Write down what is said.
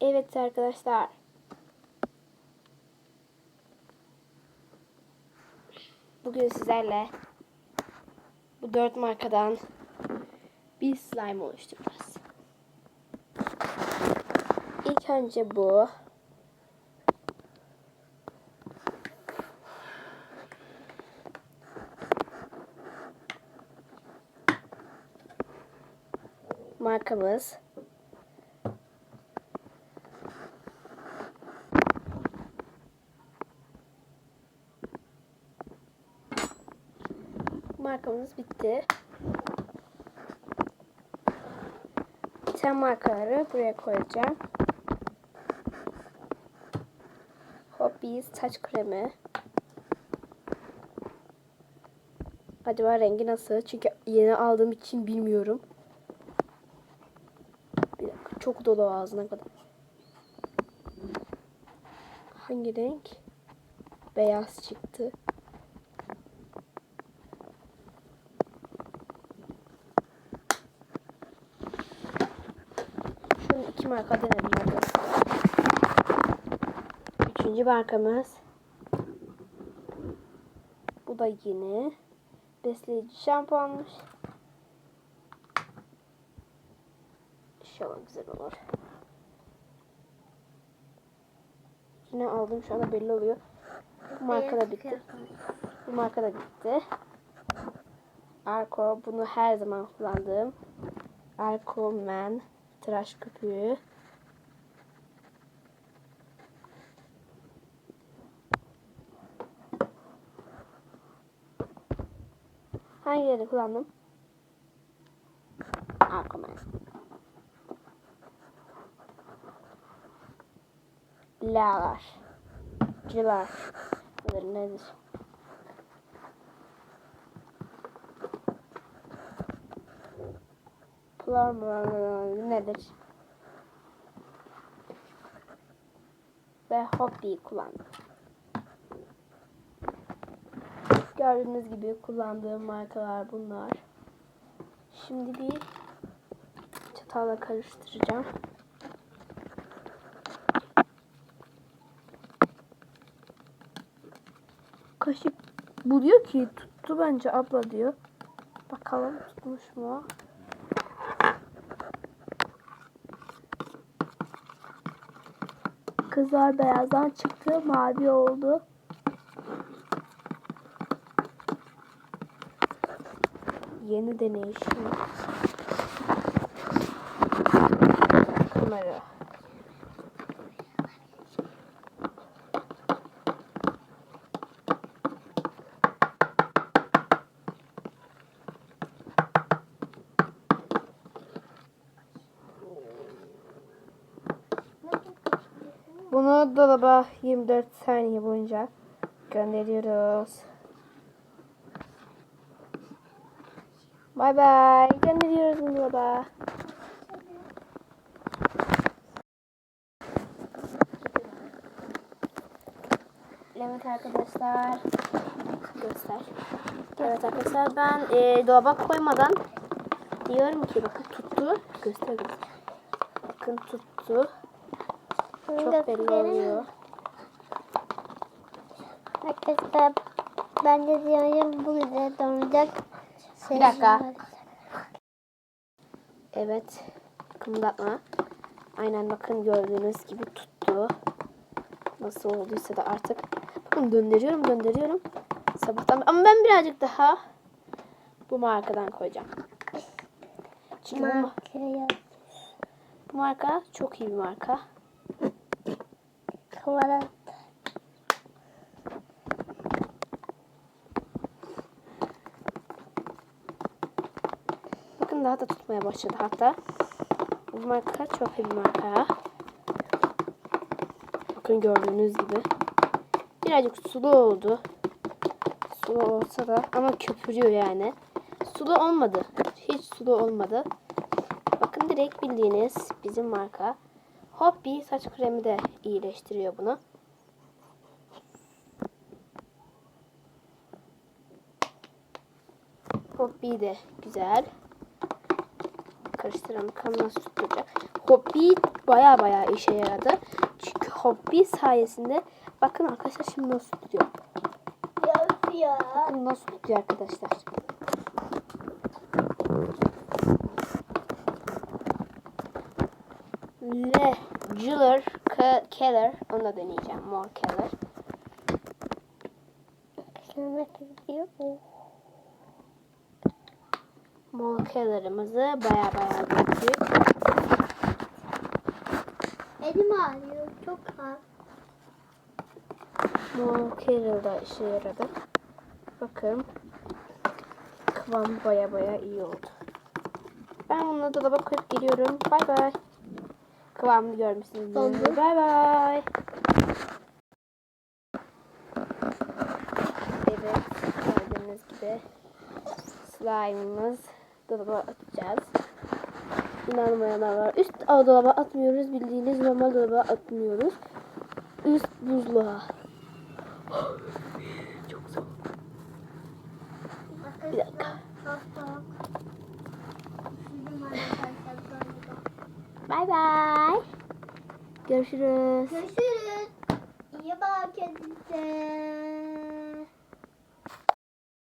Evet arkadaşlar. Bugün sizlerle bu dört markadan bir slime oluşturacağız. İlk önce bu. Markamız. Markamız bitti. Biten markaları buraya koyacağım. Hobbies saç kremi. Acaba rengi nasıl? Çünkü yeni aldığım için bilmiyorum. Bir dakika çok dolu ağzına kadar. Hangi renk? Beyaz çıktı. Marka denedim arkadaşlar. Üçüncü markamız. Bu da yeni. Besleyici şampuanmış. İnşallah güzel olur. Yine aldım şu anda belli oluyor. Bu marka da bitti. Bu marka da bitti. Arko bunu her zaman kullandığım. Arko Man tıraş köpüğü. Hangilerini kullandım? Arko Man. Lalar. Nedir nedir? Plum nedir? Ve Hoppy kullandım. Gördüğünüz gibi kullandığım markalar bunlar. Şimdi bir çatalla karıştıracağım. Kaşık buluyor ki tuttu bence abla diyor. Bakalım tutmuş mu? Kızlar beyazdan çıktı, mavi oldu. Yeni deneyişim. Bunu dolaba 24 saniye boyunca gönderiyoruz. Bay bay. Gönderiyoruz dolaba. Evet arkadaşlar. Göster. Evet arkadaşlar ben e, dolaba koymadan diyorum ki bakın tuttu. Göster göster. Bakın tuttu. Çok belli oluyor. Arkadaşlar ben de diyorum bu güzel donacak. Bir dakika. Evet. Kımıldatma. Aynen bakın gördüğünüz gibi tuttu. Nasıl olduysa da artık. Bakın döndürüyorum döndürüyorum. Sabahtan ama ben birazcık daha bu markadan koyacağım. Çünkü bu, ma- Makyaj. bu marka çok iyi bir marka. Tuvalet. Bakın daha da tutmaya başladı hatta. Bu marka çok iyi bir marka. Bakın gördüğünüz gibi. Birazcık sulu oldu. Sulu olsa da ama köpürüyor yani. Sulu olmadı. Hiç sulu olmadı. Bakın direkt bildiğiniz bizim marka. Hobby saç kremi de iyileştiriyor bunu. Hobby de güzel. karıştıralım. Nasıl tutacak. Hobby baya baya işe yaradı. Çünkü hobby sayesinde bakın arkadaşlar şimdi nasıl tutuyor. Nasıl tutuyor arkadaşlar. Jiller Ke- Keller onu da deneyeceğim. More Keller. More Keller'ımızı baya baya döktük. Elim ağrıyor. Çok ağır. More Keller da işe yaradı. Bakın. Kıvam baya baya iyi oldu. Ben bunu dolaba koyup geliyorum. Bay bay. Kıvamını görmüşsünüzdür. Oldu. Bay bay. Evet. Gördüğünüz gibi slime'ımız dolaba atacağız. İnanmayanlar var. Üst o dolaba atmıyoruz. Bildiğiniz normal dolaba atmıyoruz. Üst buzluğa. Çok soğuk. Bir dakika. Çok soğuk. Üşüdüm arkadaşlar sonra. Bay bay. Görüşürüz. Görüşürüz. İyi bak kendinize.